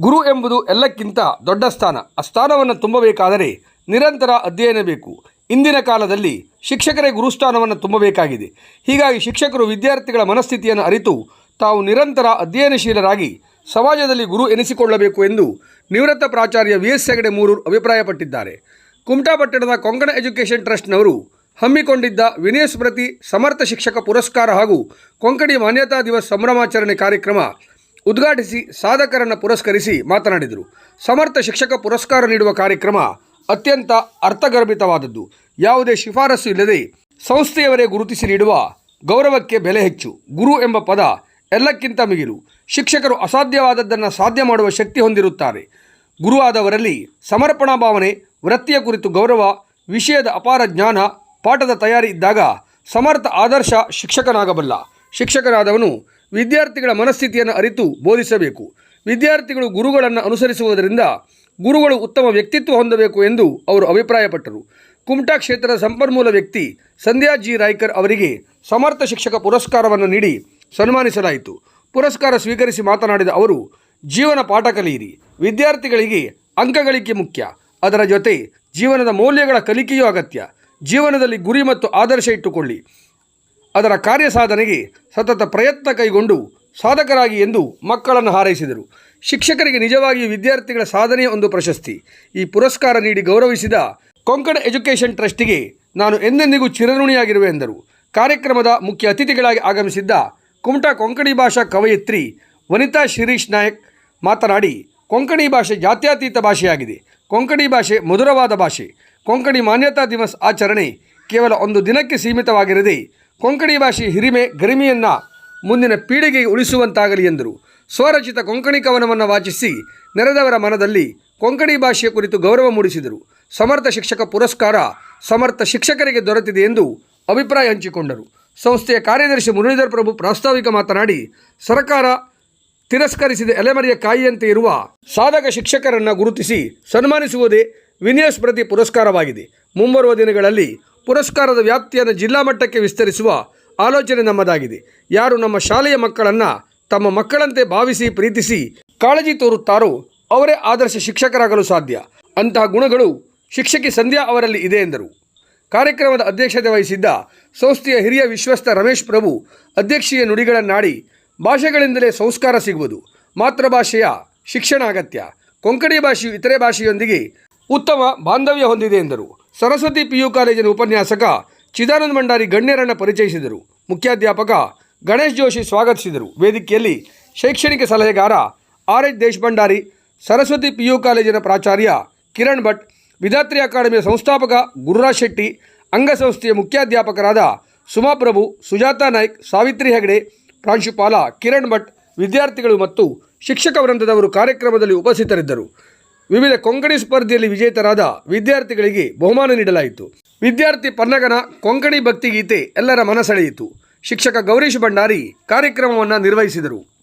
ಗುರು ಎಂಬುದು ಎಲ್ಲಕ್ಕಿಂತ ದೊಡ್ಡ ಸ್ಥಾನ. ಆ ಸ್ಥಾನವನ್ನು ತುಂಬಬೇಕಾದರೆ ನಿರಂತರ ಅಧ್ಯಯನ ಬೇಕು. ಇಂದಿನ ಕಾಲದಲ್ಲಿ ಶಿಕ್ಷಕರೇ ಗುರುಸ್ಥಾನವನ್ನು ತುಂಬಬೇಕಾಗಿದೆ. ಹೀಗಾಗಿ ಶಿಕ್ಷಕರು ವಿದ್ಯಾರ್ಥಿಗಳ ಮನಸ್ಥಿತಿಯನ್ನು ಅರಿತು ತಾವು ನಿರಂತರ ಅಧ್ಯಯನಶೀಲರಾಗಿ ಸಮಾಜದಲ್ಲಿ ಗುರು ಎನಿಸಿಕೊಳ್ಳಬೇಕು ಎಂದು ನಿವೃತ್ತ ಪ್ರಾಚಾರ್ಯ ವಿ ಎಸ್ ಹೆಗಡೆ ಮೂರೂರು ಅಭಿಪ್ರಾಯಪಟ್ಟಿದ್ದಾರೆ. ಕುಮಟಾಪಟ್ಟಣದ ಕೊಂಕಣ ಎಜುಕೇಷನ್ ಟ್ರಸ್ಟ್ನವರು ಹಮ್ಮಿಕೊಂಡಿದ್ದ ವಿನಯ ಸ್ಮೃತಿ ಸಮರ್ಥ ಶಿಕ್ಷಕ ಪುರಸ್ಕಾರ ಹಾಗೂ ಕೊಂಕಣಿ ಮಾನ್ಯತಾ ದಿವಸ ಸಂಭ್ರಮಾಚರಣೆ ಕಾರ್ಯಕ್ರಮ ಉದ್ಘಾಟಿಸಿ ಸಾಧಕರನ್ನು ಪುರಸ್ಕರಿಸಿ ಮಾತನಾಡಿದರು. ಸಮರ್ಥ ಶಿಕ್ಷಕ ಪುರಸ್ಕಾರ ನೀಡುವ ಕಾರ್ಯಕ್ರಮ ಅತ್ಯಂತ ಅರ್ಥಗರ್ಭಿತವಾದದ್ದು. ಯಾವುದೇ ಶಿಫಾರಸು ಇಲ್ಲದೆ ಸಂಸ್ಥೆಯವರೇ ಗುರುತಿಸಿ ನೀಡುವ ಗೌರವಕ್ಕೆ ಬೆಲೆ ಹೆಚ್ಚು. ಗುರು ಎಂಬ ಪದ ಎಲ್ಲಕ್ಕಿಂತ ಮಿಗಿಲು. ಶಿಕ್ಷಕರು ಅಸಾಧ್ಯವಾದದ್ದನ್ನು ಸಾಧ್ಯ ಮಾಡುವ ಶಕ್ತಿ ಹೊಂದಿರುತ್ತಾರೆ. ಗುರುವಾದವರಲ್ಲಿ ಸಮರ್ಪಣಾ ಭಾವನೆ, ವೃತ್ತಿಯ ಕುರಿತು ಗೌರವ, ವಿಷಯದ ಅಪಾರ ಜ್ಞಾನ, ಪಾಠದ ತಯಾರಿ ಇದ್ದಾಗ ಸಮರ್ಥ ಆದರ್ಶ ಶಿಕ್ಷಕನಾಗಬಲ್ಲ. ಶಿಕ್ಷಕನಾದವನು ವಿದ್ಯಾರ್ಥಿಗಳ ಮನಸ್ಥಿತಿಯನ್ನು ಅರಿತು ಬೋಧಿಸಬೇಕು. ವಿದ್ಯಾರ್ಥಿಗಳು ಗುರುಗಳನ್ನು ಅನುಸರಿಸುವುದರಿಂದ ಗುರುಗಳು ಉತ್ತಮ ವ್ಯಕ್ತಿತ್ವ ಹೊಂದಬೇಕು ಎಂದು ಅವರು ಅಭಿಪ್ರಾಯಪಟ್ಟರು. ಕುಮಟಾ ಕ್ಷೇತ್ರದ ಸಂಪನ್ಮೂಲ ವ್ಯಕ್ತಿ ಸಂಧ್ಯಾ ಜಿ. ರಾಯ್ಕರ್ ಅವರಿಗೆ ಸಮರ್ಥ ಶಿಕ್ಷಕ ಪುರಸ್ಕಾರವನ್ನು ನೀಡಿ ಸನ್ಮಾನಿಸಲಾಯಿತು. ಪುರಸ್ಕಾರ ಸ್ವೀಕರಿಸಿ ಮಾತನಾಡಿದ ಅವರು, ಜೀವನ ಪಾಠ ಕಲಿಯಿರಿ. ವಿದ್ಯಾರ್ಥಿಗಳಿಗೆ ಅಂಕಗಳಿಕೆ ಮುಖ್ಯ. ಅದರ ಜೊತೆ ಜೀವನದ ಮೌಲ್ಯಗಳ ಕಲಿಕೆಯೂ ಅಗತ್ಯ. ಜೀವನದಲ್ಲಿ ಗುರಿ ಮತ್ತು ಆದರ್ಶ ಇಟ್ಟುಕೊಳ್ಳಿ. ಅದರ ಕಾರ್ಯ ಸಾಧನೆಗೆ ಸತತ ಪ್ರಯತ್ನ ಕೈಗೊಂಡು ಸಾಧಕರಾಗಿ ಎಂದು ಮಕ್ಕಳನ್ನು ಹಾರೈಸಿದರು. ಶಿಕ್ಷಕರಿಗೆ ನಿಜವಾಗಿ ವಿದ್ಯಾರ್ಥಿಗಳ ಸಾಧನೆಯ ಒಂದು ಪ್ರಶಸ್ತಿ. ಈ ಪುರಸ್ಕಾರ ನೀಡಿ ಗೌರವಿಸಿದ ಕೊಂಕಣ ಎಜುಕೇಷನ್ ಟ್ರಸ್ಟಿಗೆ ನಾನು ಎಂದೆಂದಿಗೂ ಚಿರಋಣಿಯಾಗಿರುವೆ ಎಂದರು. ಕಾರ್ಯಕ್ರಮದ ಮುಖ್ಯ ಅತಿಥಿಗಳಾಗಿ ಆಗಮಿಸಿದ್ದ ಕುಮಟಾ ಕೊಂಕಣಿ ಭಾಷಾ ಕವಯಿತ್ರಿ ವನಿತಾ ಶಿರೀಶ್ ನಾಯಕ್ ಮಾತನಾಡಿ, ಕೊಂಕಣಿ ಭಾಷೆ ಜಾತ್ಯತೀತ ಭಾಷೆಯಾಗಿದೆ. ಕೊಂಕಣಿ ಭಾಷೆ ಮಧುರವಾದ ಭಾಷೆ. ಕೊಂಕಣಿ ಮಾನ್ಯತಾ ದಿವಸ್ ಆಚರಣೆ ಕೇವಲ ಒಂದು ದಿನಕ್ಕೆ ಸೀಮಿತವಾಗಿರದೆ ಕೊಂಕಣಿ ಭಾಷೆಯ ಹಿರಿಮೆ, ಗರಿಮೆಯನ್ನು ಮುಂದಿನ ಪೀಳಿಗೆಗೆ ಉಳಿಸುವಂತಾಗಲಿ ಎಂದರು. ಸ್ವರಚಿತ ಕೊಂಕಣಿ ಕವನವನ್ನು ವಾಚಿಸಿ ನೆರೆದವರ ಮನದಲ್ಲಿ ಕೊಂಕಣಿ ಭಾಷೆಯ ಕುರಿತು ಗೌರವ ಮೂಡಿಸಿದರು. ಸಮರ್ಥ ಶಿಕ್ಷಕ ಪುರಸ್ಕಾರ ಸಮರ್ಥ ಶಿಕ್ಷಕರಿಗೆ ದೊರೆತಿದೆ ಎಂದು ಅಭಿಪ್ರಾಯ ಹಂಚಿಕೊಂಡರು. ಸಂಸ್ಥೆಯ ಕಾರ್ಯದರ್ಶಿ ಮುರಳೀಧರ್ ಪ್ರಭು ಪ್ರಾಸ್ತಾವಿಕ ಮಾತನಾಡಿ, ಸರ್ಕಾರ ತಿರಸ್ಕರಿಸಿದ ಎಲೆಮರೆಯ ಕಾಯಿಯಂತೆ ಇರುವ ಸಾಧಕ ಶಿಕ್ಷಕರನ್ನು ಗುರುತಿಸಿ ಸನ್ಮಾನಿಸುವುದೇ ವಿನಯ ಸ್ಮೃತಿ ಪುರಸ್ಕಾರವಾಗಿದೆ. ಮುಂಬರುವ ದಿನಗಳಲ್ಲಿ ಪುರಸ್ಕಾರದ ವ್ಯಾಪ್ತಿಯನ್ನು ಜಿಲ್ಲಾ ಮಟ್ಟಕ್ಕೆ ವಿಸ್ತರಿಸುವ ಆಲೋಚನೆ ನಮ್ಮದಾಗಿದೆ. ಯಾರು ನಮ್ಮ ಶಾಲೆಯ ಮಕ್ಕಳನ್ನು ತಮ್ಮ ಮಕ್ಕಳಂತೆ ಭಾವಿಸಿ, ಪ್ರೀತಿಸಿ ಕಾಳಜಿ ತೋರುತ್ತಾರೋ ಅವರೇ ಆದರ್ಶ ಶಿಕ್ಷಕರಾಗಲು ಸಾಧ್ಯ. ಅಂತಹ ಗುಣಗಳು ಶಿಕ್ಷಕಿ ಸಂಧ್ಯಾ ಅವರಲ್ಲಿ ಇದೆ ಎಂದರು. ಕಾರ್ಯಕ್ರಮದ ಅಧ್ಯಕ್ಷತೆ ವಹಿಸಿದ್ದ ಸಂಸ್ಥೆಯ ಹಿರಿಯ ವಿಶ್ವಸ್ಥ ರಮೇಶ್ ಪ್ರಭು ಅಧ್ಯಕ್ಷೀಯ ನುಡಿಗಳನ್ನಾಡಿ ಭಾಷೆಗಳಿಂದಲೇ ಸಂಸ್ಕಾರ ಸಿಗುವುದು. ಮಾತೃಭಾಷೆಯ ಶಿಕ್ಷಣ ಅಗತ್ಯ. ಕೊಂಕಣಿ ಭಾಷೆಯು ಇತರೆ ಭಾಷೆಯೊಂದಿಗೆ ಉತ್ತಮ ಬಾಂಧವ್ಯ ಹೊಂದಿದೆ ಎಂದರು. ಸರಸ್ವತಿ ಪಿ ಯು ಕಾಲೇಜಿನ ಉಪನ್ಯಾಸಕ ಚಿದಾನಂದ ಭಂಡಾರಿ ಗಣ್ಯರನ್ನು ಪರಿಚಯಿಸಿದರು. ಮುಖ್ಯಾಧ್ಯಾಪಕ ಗಣೇಶ್ ಜೋಶಿ ಸ್ವಾಗತಿಸಿದರು. ವೇದಿಕೆಯಲ್ಲಿ ಶೈಕ್ಷಣಿಕ ಸಲಹೆಗಾರ R H Deshbhandari Saraswati P U ಕಾಲೇಜಿನ ಪ್ರಾಚಾರ್ಯ ಕಿರಣ್ ಭಟ್ ವಿಧಾತ್ರಿ ಅಕಾಡೆಮಿಯ ಸಂಸ್ಥಾಪಕ ಗುರುರಾಜ್ ಶೆಟ್ಟಿ, ಅಂಗಸಂಸ್ಥೆಯ ಮುಖ್ಯಾಧ್ಯಾಪಕರಾದ ಸುಮಾಪ್ರಭು, ಸುಜಾತಾ ನಾಯ್ಕ್, ಸಾವಿತ್ರಿ ಹೆಗಡೆ, ಪ್ರಾಂಶುಪಾಲ ಕಿರಣ್ ಭಟ್, ವಿದ್ಯಾರ್ಥಿಗಳು ಮತ್ತು ಶಿಕ್ಷಕ ವೃಂದದವರು ಕಾರ್ಯಕ್ರಮದಲ್ಲಿ ಉಪಸ್ಥಿತರಿದ್ದರು. ವಿವಿಧ ಕೊಂಕಣಿ ಸ್ಪರ್ಧೆಯಲ್ಲಿ ವಿಜೇತರಾದ ವಿದ್ಯಾರ್ಥಿಗಳಿಗೆ ಬಹುಮಾನ ನೀಡಲಾಯಿತು. ವಿದ್ಯಾರ್ಥಿ ಪನ್ನಗನ, ಕೊಂಕಣಿ ಭಕ್ತಿಗೀತೆ ಎಲ್ಲರ ಮನಸೆಳೆಯಿತು. ಶಿಕ್ಷಕ ಗೌರೀಶ್ ಭಂಡಾರಿ ಕಾರ್ಯಕ್ರಮವನ್ನು ನಿರ್ವಹಿಸಿದರು.